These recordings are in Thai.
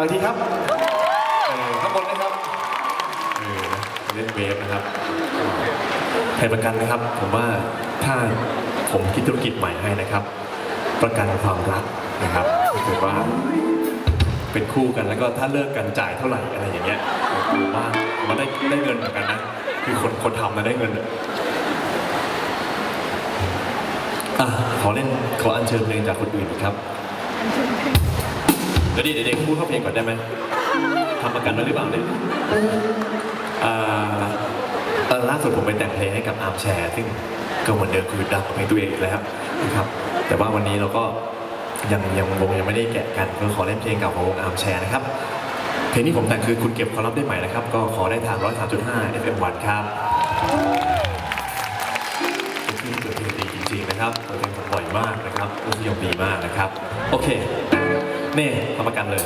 บางทีครับเออข้างบนนะครับเออเล่นเวฟนะครับไทยประกันนะครับ ผมว่าถ้าผมคิดธุรกิจใหม่ให้นะครับ ประกันความรักนะครับก็คือว่าเป็นคู่กันแล้วก็ถ้าเลิกกันจ่ายเท่าไหร่อะไรอย่างเงี้ยผมว่ามันได้ได้เงินเหมือนกันนะคือคนคนทำมาได้เงินอะขอเล่นขออัญเชิญเพลงจากคนอื่นอีกครับเดี๋ยวดิเดี๋ยวเด็กพูดเข้าเพลงก่อนได้ไหมทำประกันไว้หรือเปล่าเนี่ยอ่าเอ่อล่าสุดผมไปแต่งเพลงให้กับอาร์มแชร์ ซึ่งก็เหมือนเดิมคือดังเพลงตัวเองอีกแล้วนะครับ แต่ว่าวันนี้เราก็ยังยังวงยังไม่ได้แกะกันก็ขอเล่นเพลงเก่าของวงอาร์มแชร์นะครับ เพลงที่ผมแต่งคือคุณเก็บความลับได้ใหม่นะครับ ก็ขอได้ทาง 103.5 FM1 ครับเป็นเกิดเพลงดีจริงๆนะครับเปิดเพลงผมบ่อยมากนะครับรสนิยมดีมากนะครับ โอเค นี่ทำประกันเลย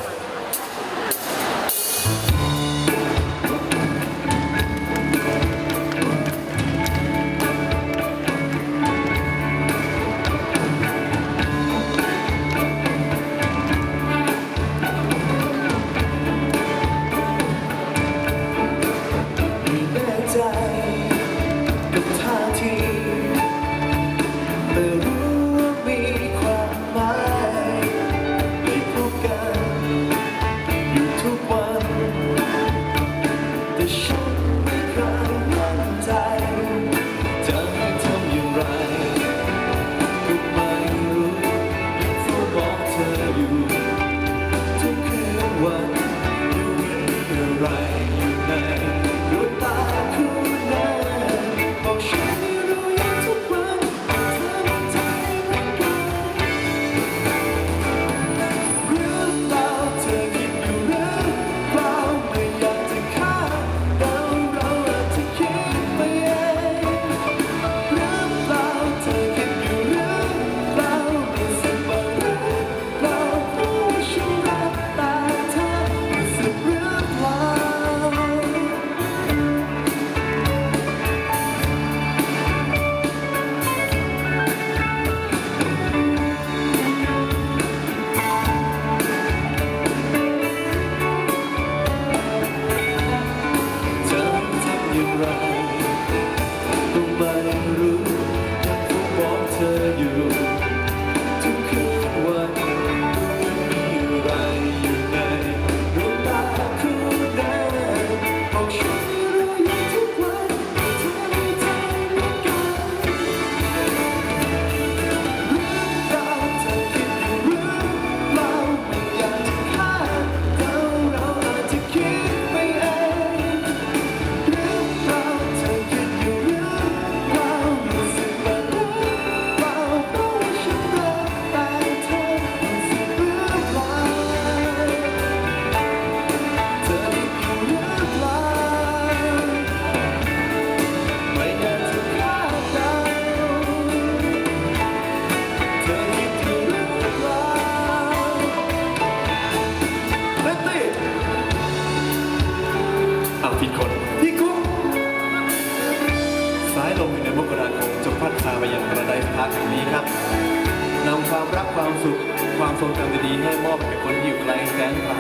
นำความรักความสุข ความทรงจำดีๆให้มอบให้คนที่อยู่ไกลแสนไกล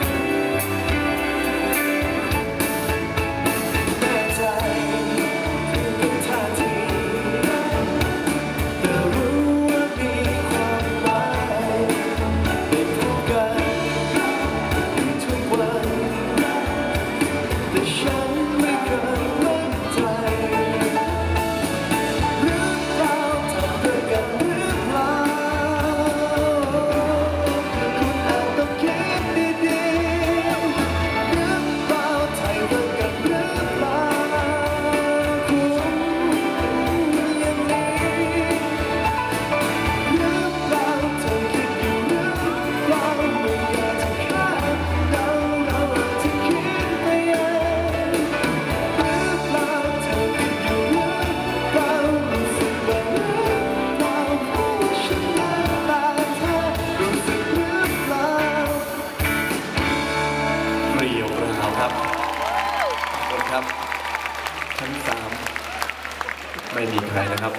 ครับขอบคุณครับ ชั้นสามไม่มีใครนะครับ